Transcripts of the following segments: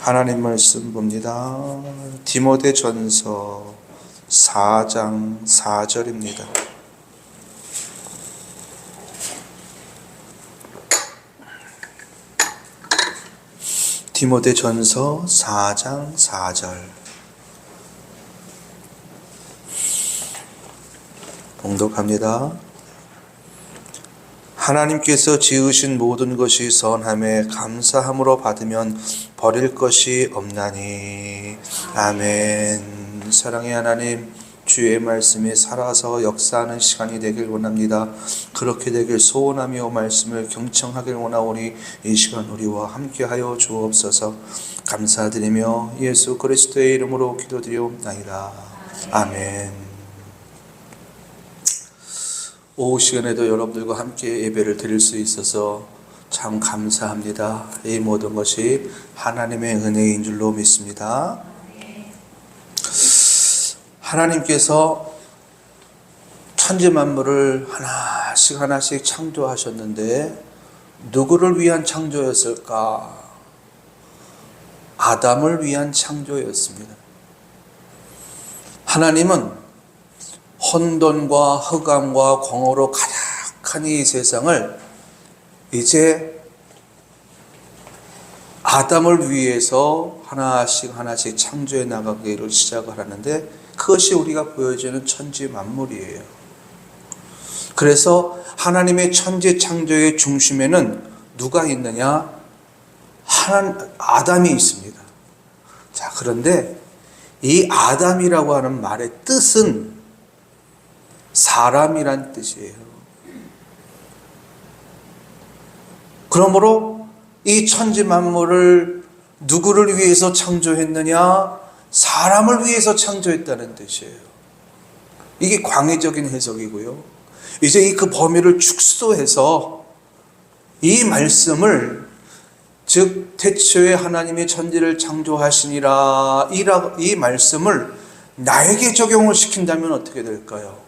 하나님 말씀 봅니다. 디모데 전서 4장 4절입니다. 디모데 전서 4장 4절. 봉독합니다. 하나님께서 지으신 모든 것이 선함에 감사함으로 받으면 버릴 것이 없나니. 아멘. 사랑의 하나님 주의 말씀에 살아서 역사하는 시간이 되길 원합니다. 그렇게 되길 소원하며 말씀을 경청하길 원하오니 이 시간 우리와 함께하여 주옵소서. 감사드리며 예수 그리스도의 이름으로 기도드리옵나이다. 아멘 오후 시간에도 여러분들과 함께 예배를 드릴 수 있어서 참 감사합니다. 이 모든 것이 하나님의 은혜인 줄로 믿습니다. 하나님께서 천지 만물을 하나씩 하나씩 창조하셨는데 누구를 위한 창조였을까? 아담을 위한 창조였습니다. 하나님은 혼돈과 흑암과 공허로 가득한 이 세상을 이제 아담을 위해서 하나씩 하나씩 창조해 나가기를 시작을 하는데 그것이 우리가 보여지는 천지 만물이에요. 그래서 하나님의 천지 창조의 중심에는 누가 있느냐? 하나 아담이 있습니다. 자, 그런데 이 아담이라고 하는 말의 뜻은 사람이란 뜻이에요. 그러므로 이 천지 만물을 누구를 위해서 창조했느냐? 사람을 위해서 창조했다는 뜻이에요. 이게 광의적인 해석이고요. 이제 이 그 범위를 축소해서 이 말씀을 즉 태초에 하나님의 천지를 창조하시니라 이 말씀을 나에게 적용을 시킨다면 어떻게 될까요?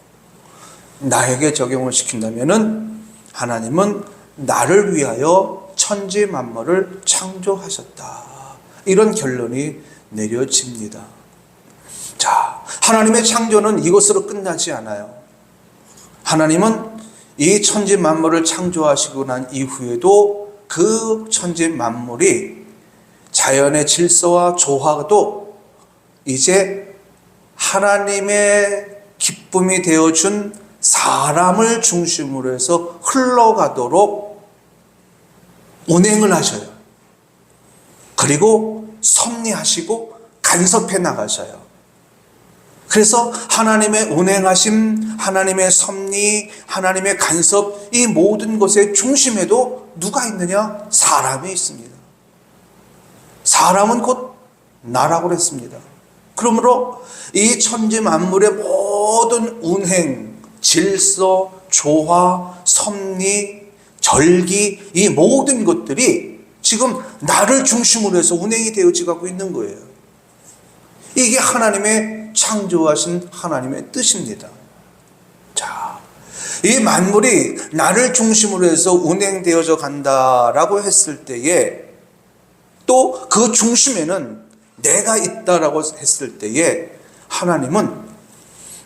나에게 적용을 시킨다면은 하나님은 나를 위하여 천지 만물을 창조하셨다. 이런 결론이 내려집니다. 자, 하나님의 창조는 이것으로 끝나지 않아요. 하나님은 이 천지 만물을 창조하시고 난 이후에도 그 천지 만물이 자연의 질서와 조화도 이제 하나님의 기쁨이 되어준 사람을 중심으로 해서 흘러가도록 운행을 하셔요. 그리고 섭리하시고 간섭해 나가셔요. 그래서 하나님의 운행하심, 하나님의 섭리, 하나님의 간섭, 이 모든 것의 중심에도 누가 있느냐? 사람이 있습니다. 사람은 곧 나라고 그랬습니다. 그러므로 이 천지 만물의 모든 운행, 질서, 조화, 섭리, 절기, 이 모든 것들이 지금 나를 중심으로 해서 운행이 되어지고 있는 거예요. 이게 하나님의 창조하신 하나님의 뜻입니다. 자, 이 만물이 나를 중심으로 해서 운행되어져 간다라고 했을 때에 또 그 중심에는 내가 있다라고 했을 때에 하나님은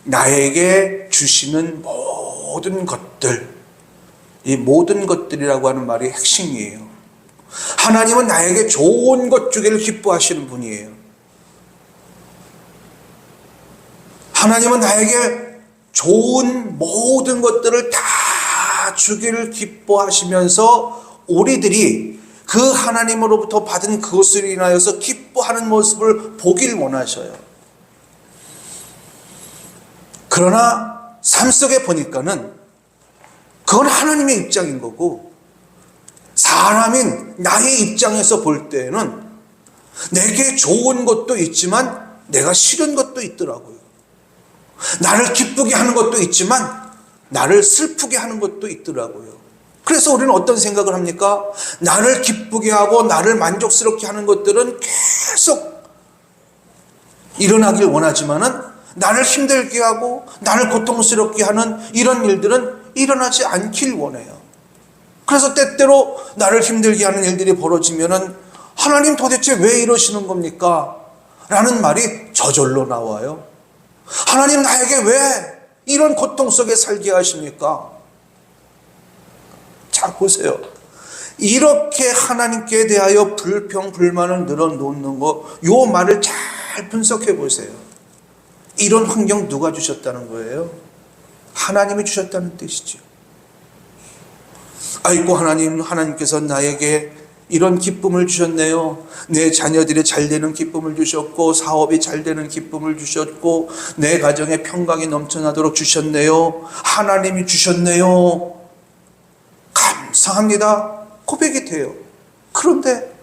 나에게 주시는 모든 것들, 이 모든 것들이라고 하는 말이 핵심이에요. 하나님은 나에게 좋은 것 주기를 기뻐하시는 분이에요. 하나님은 나에게 좋은 모든 것들을 다 주기를 기뻐하시면서 우리들이 그 하나님으로부터 받은 그것을 인하여서 기뻐하는 모습을 보길 원하셔요. 그러나 삶 속에 보니까는 그건 하나님의 입장인 거고 사람인 나의 입장에서 볼 때에는 내게 좋은 것도 있지만 내가 싫은 것도 있더라고요. 나를 기쁘게 하는 것도 있지만 나를 슬프게 하는 것도 있더라고요. 그래서 우리는 어떤 생각을 합니까? 나를 기쁘게 하고 나를 만족스럽게 하는 것들은 계속 일어나길 원하지만은 나를 힘들게 하고 나를 고통스럽게 하는 이런 일들은 일어나지 않길 원해요. 그래서 때때로 나를 힘들게 하는 일들이 벌어지면은 하나님 도대체 왜 이러시는 겁니까? 라는 말이 저절로 나와요. 하나님 나에게 왜 이런 고통 속에 살게 하십니까? 자, 보세요. 이렇게 하나님께 대하여 불평, 불만을 늘어놓는 거, 요 말을 잘 분석해 보세요. 이런 환경 누가 주셨다는 거예요? 하나님이 주셨다는 뜻이죠. 아이고, 하나님, 하나님께서 나에게 이런 기쁨을 주셨네요. 내 자녀들이 잘 되는 기쁨을 주셨고, 사업이 잘 되는 기쁨을 주셨고, 내 가정에 평강이 넘쳐나도록 주셨네요. 하나님이 주셨네요. 감사합니다. 고백이 돼요. 그런데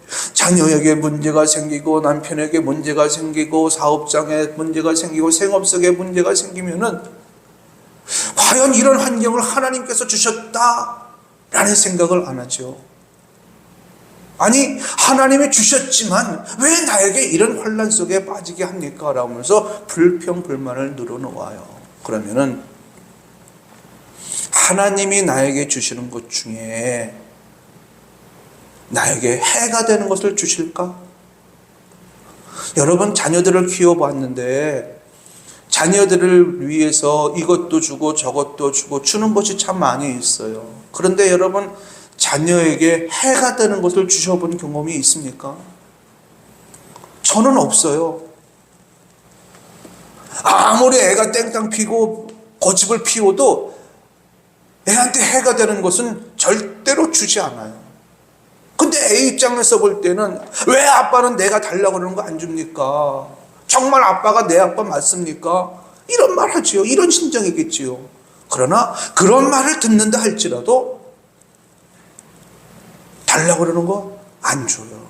자녀에게 문제가 생기고 남편에게 문제가 생기고 사업장에 문제가 생기고 생업 속에 문제가 생기면은 과연 이런 환경을 하나님께서 주셨다라는 생각을 안 하죠. 아니 하나님이 주셨지만 왜 나에게 이런 환란 속에 빠지게 합니까? 라면서 불평 불만을 늘어놓아요. 그러면은 하나님이 나에게 주시는 것 중에 나에게 해가 되는 것을 주실까? 여러분 자녀들을 키워봤는데 자녀들을 위해서 이것도 주고 저것도 주고 주는 것이 참 많이 있어요. 그런데 여러분 자녀에게 해가 되는 것을 주셔본 경험이 있습니까? 저는 없어요. 아무리 애가 땡땅 피고 고집을 피워도 애한테 해가 되는 것은 절대로 주지 않아요. 근데 애 입장에서 볼 때는 왜 아빠는 내가 달라고 그러는 거 안 줍니까? 정말 아빠가 내 아빠 맞습니까? 이런 말 하지요. 이런 심정이겠지요. 그러나 그런 말을 듣는다 할지라도 달라고 그러는 거 안 줘요.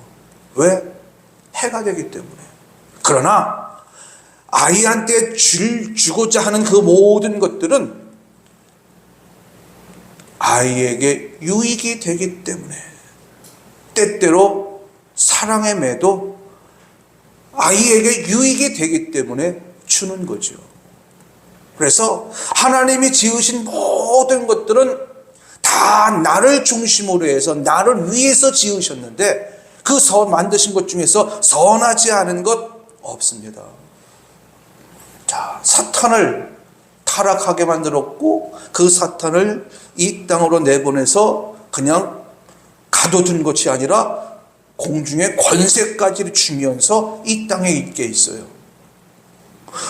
왜? 해가 되기 때문에. 그러나 아이한테 줄, 주고자 하는 그 모든 것들은 아이에게 유익이 되기 때문에 때때로 사랑의 매도 아이에게 유익이 되기 때문에 주는 거죠. 그래서 하나님이 지으신 모든 것들은 다 나를 중심으로 해서 나를 위해서 지으셨는데 그 선 만드신 것 중에서 선하지 않은 것 없습니다. 자, 사탄을 타락하게 만들었고 그 사탄을 이 땅으로 내보내서 그냥 가둬둔 것이 아니라 공중의 권세까지 주면서 이 땅에 있게 있어요.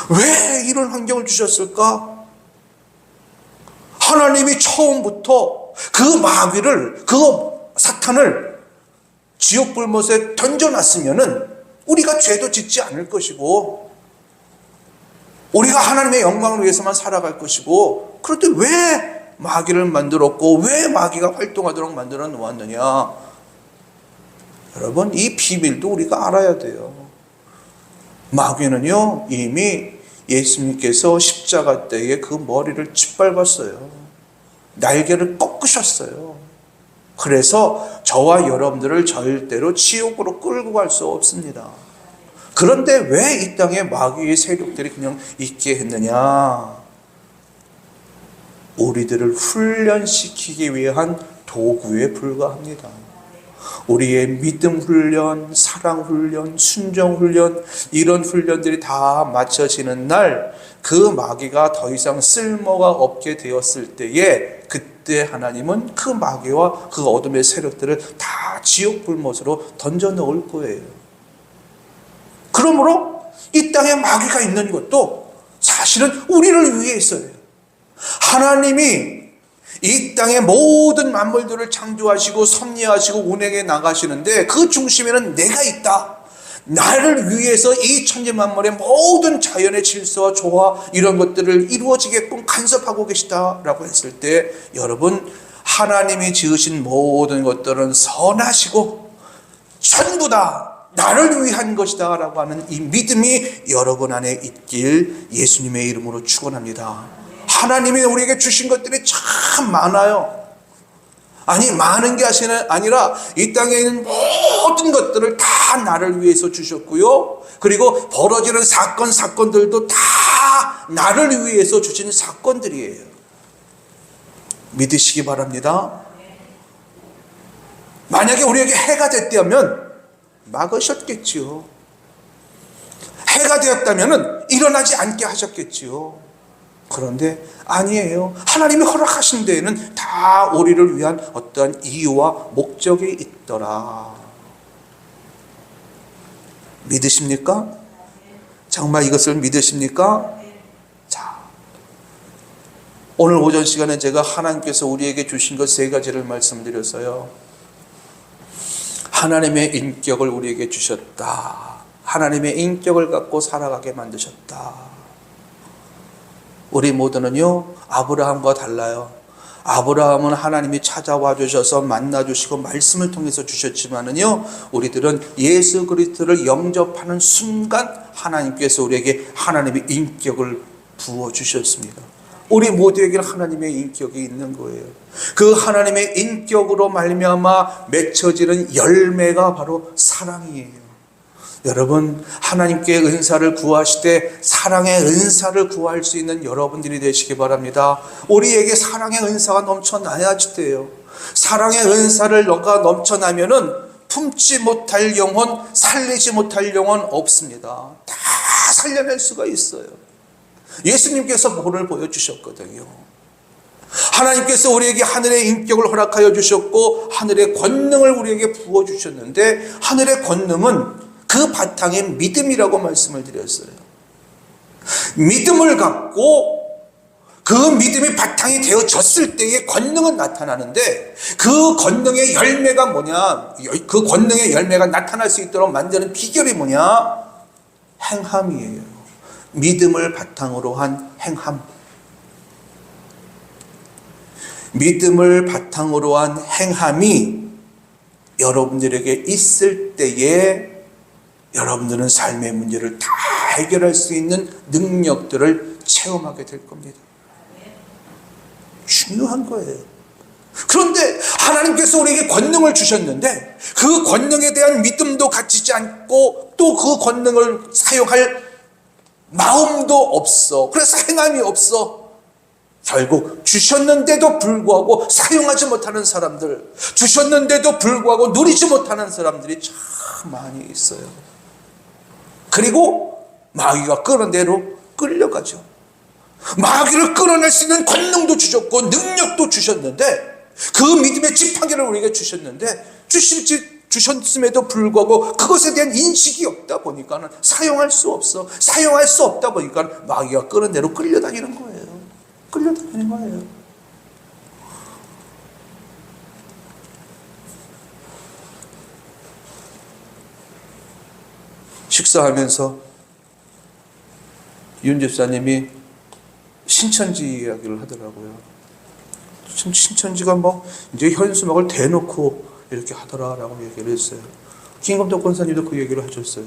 왜 이런 환경을 주셨을까? 하나님이 처음부터 그 마귀를, 그 사탄을 지옥 불못에 던져놨으면은 우리가 죄도 짓지 않을 것이고, 우리가 하나님의 영광을 위해서만 살아갈 것이고, 그런데 왜 마귀를 만들었고, 왜 마귀가 활동하도록 만들어 놓았느냐? 여러분, 이 비밀도 우리가 알아야 돼요. 마귀는요, 이미 예수님께서 십자가 때에 그 머리를 짓밟았어요. 날개를 꺾으셨어요. 그래서 저와 여러분들을 절대로 지옥으로 끌고 갈 수 없습니다. 그런데 왜 이 땅에 마귀의 세력들이 그냥 있게 했느냐? 우리들을 훈련시키기 위한 도구에 불과합니다. 우리의 믿음 훈련, 사랑 훈련, 순정 훈련, 이런 훈련들이 다 맞춰지는 날, 그 마귀가 더 이상 쓸모가 없게 되었을 때에, 그때 하나님은 그 마귀와 그 어둠의 세력들을 다 지옥 불못으로 던져 넣을 거예요. 그러므로 이 땅에 마귀가 있는 것도 사실은 우리를 위해 있어요. 하나님이 이 땅의 모든 만물들을 창조하시고 섭리하시고 운행해 나가시는데 그 중심에는 내가 있다. 나를 위해서 이 천지 만물의 모든 자연의 질서와 조화 이런 것들을 이루어지게끔 간섭하고 계시다라고 했을 때 여러분 하나님이 지으신 모든 것들은 선하시고 전부 다 나를 위한 것이다라고 하는 이 믿음이 여러분 안에 있길 예수님의 이름으로 축원합니다. 하나님이 우리에게 주신 것들이 참 많아요. 아니 많은 게 아니라 이 땅에 있는 모든 것들을 다 나를 위해서 주셨고요. 그리고 벌어지는 사건 사건들도 다 나를 위해서 주신 사건들이에요. 믿으시기 바랍니다. 만약에 우리에게 해가 됐다면 막으셨겠지요. 해가 되었다면 일어나지 않게 하셨겠지요. 그런데 아니에요. 하나님이 허락하신 데에는 다 우리를 위한 어떠한 이유와 목적이 있더라. 믿으십니까? 정말 이것을 믿으십니까? 자, 오늘 오전 시간에 제가 하나님께서 우리에게 주신 것 세 가지를 말씀드렸어요. 하나님의 인격을 우리에게 주셨다. 하나님의 인격을 갖고 살아가게 만드셨다. 우리 모두는요, 아브라함과 달라요. 아브라함은 하나님이 찾아와 주셔서 만나 주시고 말씀을 통해서 주셨지만은요, 우리들은 예수 그리스도를 영접하는 순간 하나님께서 우리에게 하나님의 인격을 부어 주셨습니다. 우리 모두에게는 하나님의 인격이 있는 거예요. 그 하나님의 인격으로 말미암아 맺혀지는 열매가 바로 사랑이에요. 여러분 하나님께 은사를 구하실 때 사랑의 은사를 구할 수 있는 여러분들이 되시기 바랍니다. 우리에게 사랑의 은사가 넘쳐나야지 돼요. 사랑의 은사를 너가 넘쳐나면은 품지 못할 영혼, 살리지 못할 영혼 없습니다. 다 살려낼 수가 있어요. 예수님께서 본을 보여주셨거든요. 하나님께서 우리에게 하늘의 인격을 허락하여 주셨고 하늘의 권능을 우리에게 부어 주셨는데 하늘의 권능은 그 바탕에 믿음이라고 말씀을 드렸어요. 믿음을 갖고 그 믿음이 바탕이 되어졌을 때의 권능은 나타나는데 그 권능의 열매가 뭐냐? 그 권능의 열매가 나타날 수 있도록 만드는 비결이 뭐냐? 행함이에요. 믿음을 바탕으로 한 행함. 믿음을 바탕으로 한 행함이 여러분들에게 있을 때에 여러분들은 삶의 문제를 다 해결할 수 있는 능력들을 체험하게 될 겁니다. 중요한 거예요. 그런데 하나님께서 우리에게 권능을 주셨는데 그 권능에 대한 믿음도 갖추지 않고 또 그 권능을 사용할 마음도 없어. 그래서 행함이 없어. 결국 주셨는데도 불구하고 사용하지 못하는 사람들, 주셨는데도 불구하고 누리지 못하는 사람들이 참 많이 있어요. 그리고 마귀가 끌어낸 대로 끌려가죠. 마귀를 끌어낼 수 있는 권능도 주셨고 능력도 주셨는데 그 믿음의 지팡이를 우리에게 주셨는데 주실지 주셨음에도 불구하고 그것에 대한 인식이 없다 보니까는 사용할 수 없어. 사용할 수 없다 보니까 마귀가 끌어낸 대로 끌려다니는 거예요. 끌려다니는 거예요. 식사하면서 윤 집사님이 신천지 이야기를 하더라고요. 신- 신천지가 뭐 이제 현수막을 대놓고 이렇게 하더라라고 얘기를 했어요. 김금덕 권사님도 그 얘기를 하셨어요.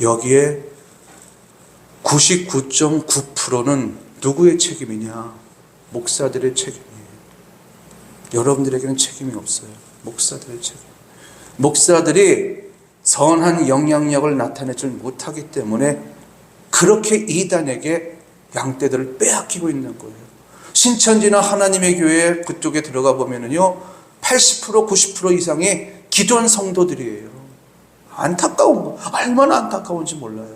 여기에 99.9%는 누구의 책임이냐? 목사들의 책임이에요. 여러분들에게는 책임이 없어요. 목사들의 책임. 목사들이 선한 영향력을 나타내지 못하기 때문에 그렇게 이단에게 양떼들을 빼앗기고 있는 거예요. 신천지나 하나님의 교회 그쪽에 들어가 보면은요, 80% 90% 이상이 기존 성도들이에요. 안타까운 거, 얼마나 안타까운지 몰라요.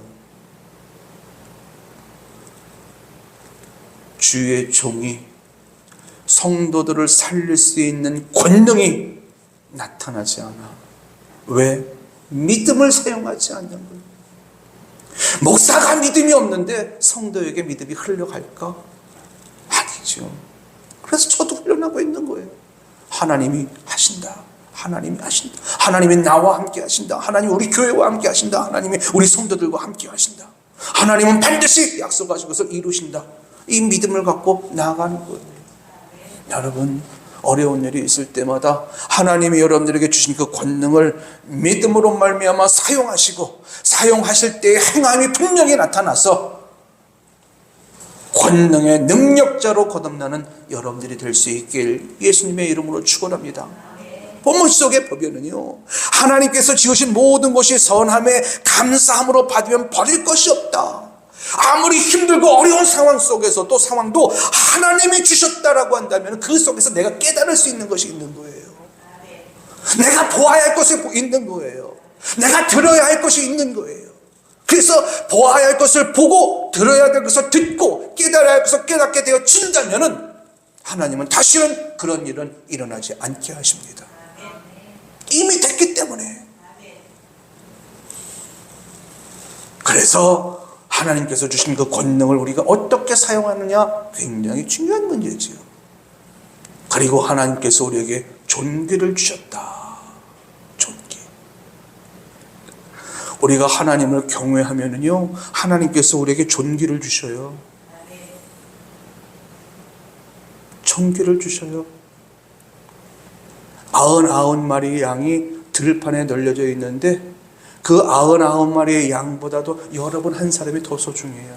주의 종이 성도들을 살릴 수 있는 권능이 나타나지 않아. 왜? 믿음을 사용하지 않는 거예요. 목사가 믿음이 없는데 성도에게 믿음이 흘러갈까? 아니죠. 그래서 저도 훈련하고 있는 거예요. 하나님이 하신다. 하나님이 하신다. 하나님이 나와 함께 하신다. 하나님 우리 교회와 함께 하신다. 하나님이 우리 성도들과 함께 하신다. 하나님은 반드시 약속하신 것을 이루신다. 이 믿음을 갖고 나아가는 거예요. 여러분, 어려운 일이 있을 때마다 하나님이 여러분들에게 주신 그 권능을 믿음으로 말미암아 사용하시고 사용하실 때의 행함이 분명히 나타나서 권능의 능력자로 거듭나는 여러분들이 될 수 있길 예수님의 이름으로 축원합니다. 본문 속의 법에는요 하나님께서 지으신 모든 것이 선함에 감사함으로 받으면 버릴 것이 없다. 아무리 힘들고 어려운 상황 속에서 또 상황도 하나님이 주셨다라고 한다면 그 속에서 내가 깨달을 수 있는 것이 있는 거예요. 내가 보아야 할 것이 있는 거예요. 내가 들어야 할 것이 있는 거예요. 그래서 보아야 할 것을 보고 들어야 될 것을 듣고 깨달아야 할 것을 깨닫게 되어진다면은 하나님은 다시는 그런 일은 일어나지 않게 하십니다. 이미 됐기 때문에. 그래서 하나님께서 주신 그 권능을 우리가 어떻게 사용하느냐 굉장히 중요한 문제지요. 그리고 하나님께서 우리에게 존귀를 주셨다. 존귀. 우리가 하나님을 경외하면은요, 하나님께서 우리에게 존귀를 주셔요. 존귀를 주셔요. 아흔아홉 마리 양이 들판에 널려져 있는데 그 아흔아홉 마리의 양보다도 여러분 한 사람이 더 소중해요.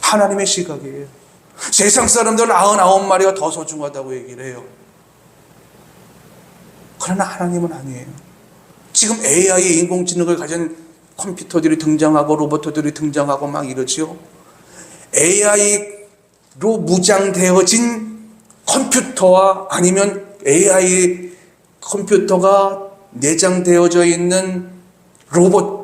하나님의 시각이에요. 세상 사람들은 아흔아홉 마리가 더 소중하다고 얘기를 해요. 그러나 하나님은 아니에요. 지금 AI 인공지능을 가진 컴퓨터들이 등장하고 로봇들이 등장하고 막 이러지요. AI로 무장되어진 컴퓨터와 아니면 AI 컴퓨터가 내장되어져 있는 로봇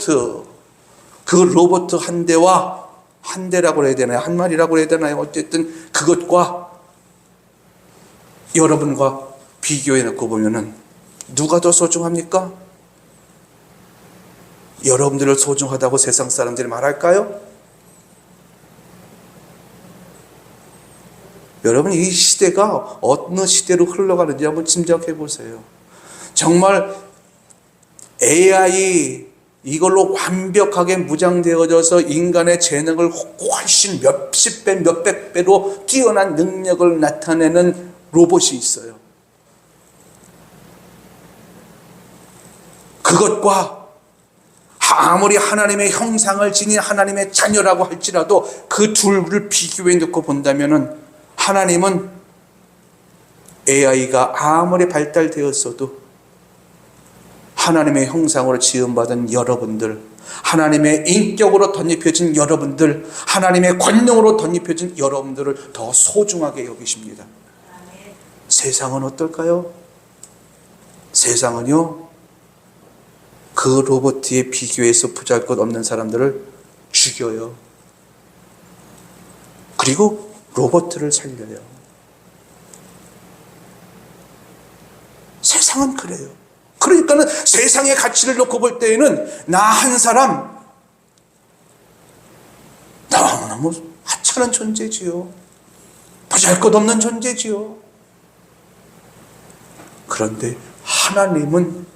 그 로봇 한 대와 한 대라고 해야 되나요? 한 마리라고 해야 되나요? 어쨌든 그것과 여러분과 비교해 놓고 보면은 누가 더 소중합니까? 여러분들을 소중하다고 세상 사람들이 말할까요? 여러분 이 시대가 어느 시대로 흘러가는지 한번 짐작해 보세요. 정말 AI 이걸로 완벽하게 무장되어져서 인간의 재능을 훨씬 몇십 배, 몇백 배로 뛰어난 능력을 나타내는 로봇이 있어요. 그것과 아무리 하나님의 형상을 지닌 하나님의 자녀라고 할지라도 그 둘을 비교해 놓고 본다면은 하나님은 AI가 아무리 발달되었어도 하나님의 형상으로 지음받은 여러분들, 하나님의 인격으로 덧입혀진 여러분들, 하나님의 권능으로 덧입혀진 여러분들을 더 소중하게 여기십니다. 세상은 어떨까요? 세상은요, 그 로봇에 비교해서 부잘 것 없는 사람들을 죽여요. 그리고 로봇을 살려요. 세상은 그래요. 그러니까는 세상의 가치를 놓고 볼 때에는 나 한 사람 너무너무 하찮은 존재지요. 보잘 것 없는 존재지요. 그런데 하나님은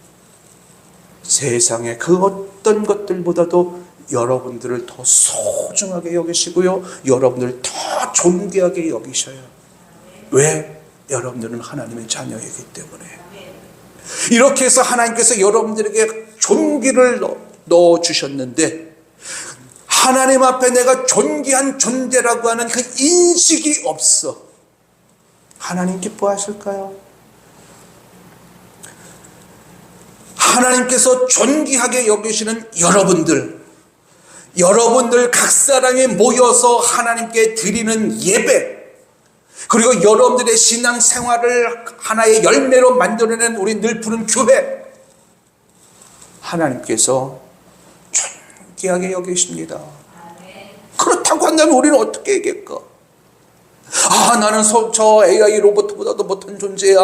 세상의 그 어떤 것들보다도 여러분들을 더 소중하게 여기시고요. 여러분들을 더 존귀하게 여기셔요. 왜? 여러분들은 하나님의 자녀이기 때문에. 이렇게 해서 하나님께서 여러분들에게 존귀를 넣어 주셨는데 하나님 앞에 내가 존귀한 존재라고 하는 그 인식이 없어. 하나님 기뻐하실까요? 하나님께서 존귀하게 여기시는 여러분들, 여러분들 각 사람이 모여서 하나님께 드리는 예배, 그리고 여러분들의 신앙 생활을 하나의 열매로 만들어낸 우리 늘 푸른 교회, 하나님께서 존귀하게 여기십니다. 그렇다고 한다면 우리는 어떻게 얘기할까? 아, 나는 서, 저 AI 로봇보다도 못한 존재야.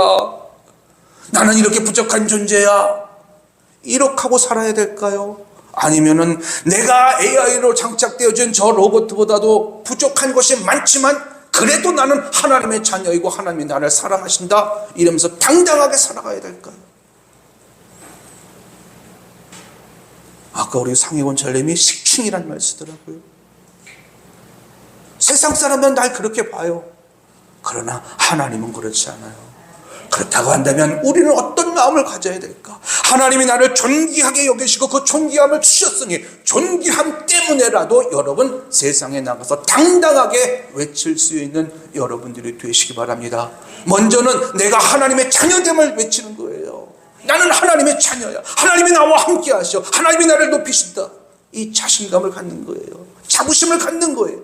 나는 이렇게 부족한 존재야. 이렇게 하고 살아야 될까요? 아니면은 내가 AI로 장착되어진 저 로봇보다도 부족한 것이 많지만 그래도 나는 하나님의 자녀이고 하나님이 나를 사랑하신다 이러면서 당당하게 살아가야 될까요? 아까 우리 상혜원 전님이 식충이란 말 쓰더라고요. 세상 사람은 날 그렇게 봐요. 그러나 하나님은 그렇지 않아요. 그렇다고 한다면 우리는 어떤 마음을 가져야 될까? 하나님이 나를 존귀하게 여기시고 그 존귀함을 주셨으니 존귀함 때문에라도 여러분 세상에 나가서 당당하게 외칠 수 있는 여러분들이 되시기 바랍니다. 먼저는 내가 하나님의 자녀됨을 외치는 거예요. 나는 하나님의 자녀야. 하나님이 나와 함께 하셔. 하나님이 나를 높이신다. 이 자신감을 갖는 거예요. 자부심을 갖는 거예요.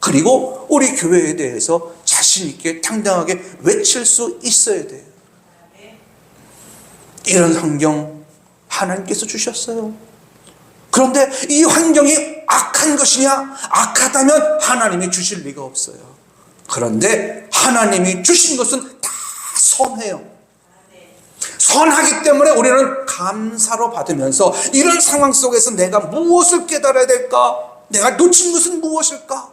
그리고 우리 교회에 대해서 자신 있게 당당하게 외칠 수 있어야 돼요. 이런 환경 하나님께서 주셨어요. 그런데 이 환경이 악한 것이냐? 악하다면 하나님이 주실 리가 없어요. 그런데 하나님이 주신 것은 다 선해요. 선하기 때문에 우리는 감사로 받으면서 이런 상황 속에서 내가 무엇을 깨달아야 될까? 내가 놓친 것은 무엇일까?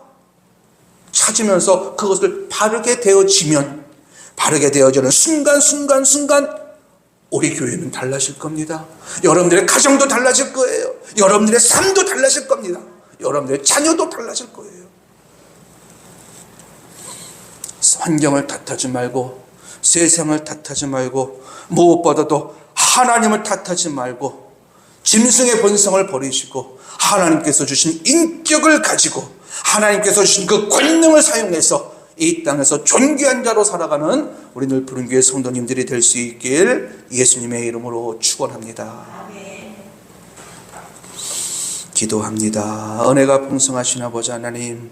찾으면서 그것을 바르게 되어지면 바르게 되어지는 순간 순간 순간 우리 교회는 달라질 겁니다. 여러분들의 가정도 달라질 거예요. 여러분들의 삶도 달라질 겁니다. 여러분들의 자녀도 달라질 거예요. 환경을 탓하지 말고 세상을 탓하지 말고 무엇보다도 하나님을 탓하지 말고 짐승의 본성을 버리시고 하나님께서 주신 인격을 가지고 하나님께서 주신 그 권능을 사용해서 이 땅에서 존귀한 자로 살아가는 우리 늘 푸른 교회 성도님들이 될 수 있길 예수님의 이름으로 축원합니다. 기도합니다. 은혜가 풍성하신 아버지 하나님,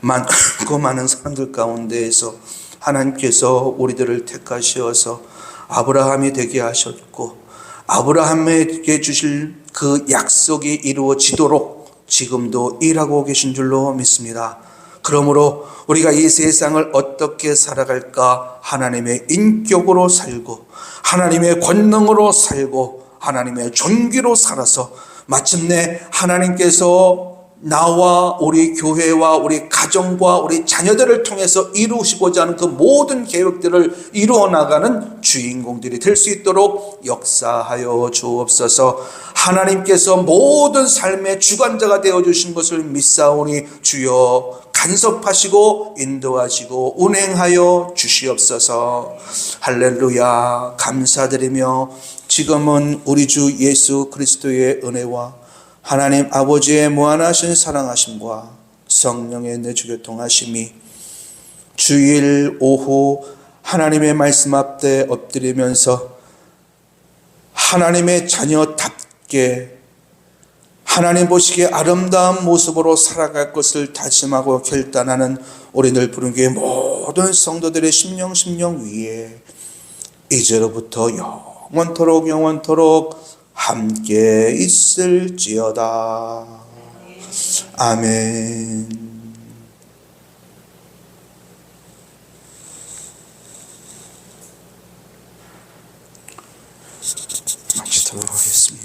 많고 많은 사람들 가운데에서 하나님께서 우리들을 택하시어서 아브라함이 되게 하셨고 아브라함에게 주실 그 약속이 이루어지도록 지금도 일하고 계신 줄로 믿습니다. 그러므로 우리가 이 세상을 어떻게 살아갈까? 하나님의 인격으로 살고 하나님의 권능으로 살고 하나님의 존귀로 살아서 마침내 하나님께서 나와 우리 교회와 우리 가정과 우리 자녀들을 통해서 이루시고자 하는 그 모든 계획들을 이루어 나가는 주인공들이 될 수 있도록 역사하여 주옵소서. 하나님께서 모든 삶의 주관자가 되어 주신 것을 믿사오니 주여 간섭하시고 인도하시고 운행하여 주시옵소서. 할렐루야. 감사드리며 지금은 우리 주 예수 그리스도의 은혜와 하나님 아버지의 무한하신 사랑하심과 성령의 내주교통하심이 주일 오후 하나님의 말씀 앞에 엎드리면서 하나님의 자녀답게 하나님 보시기에 아름다운 모습으로 살아갈 것을 다짐하고 결단하는 우리 늘 부른 교회 모든 성도들의 심령 심령 위에 이제로부터 영원토록 영원토록 함께 있을지어다. 아멘. 마치도록 하겠습니다.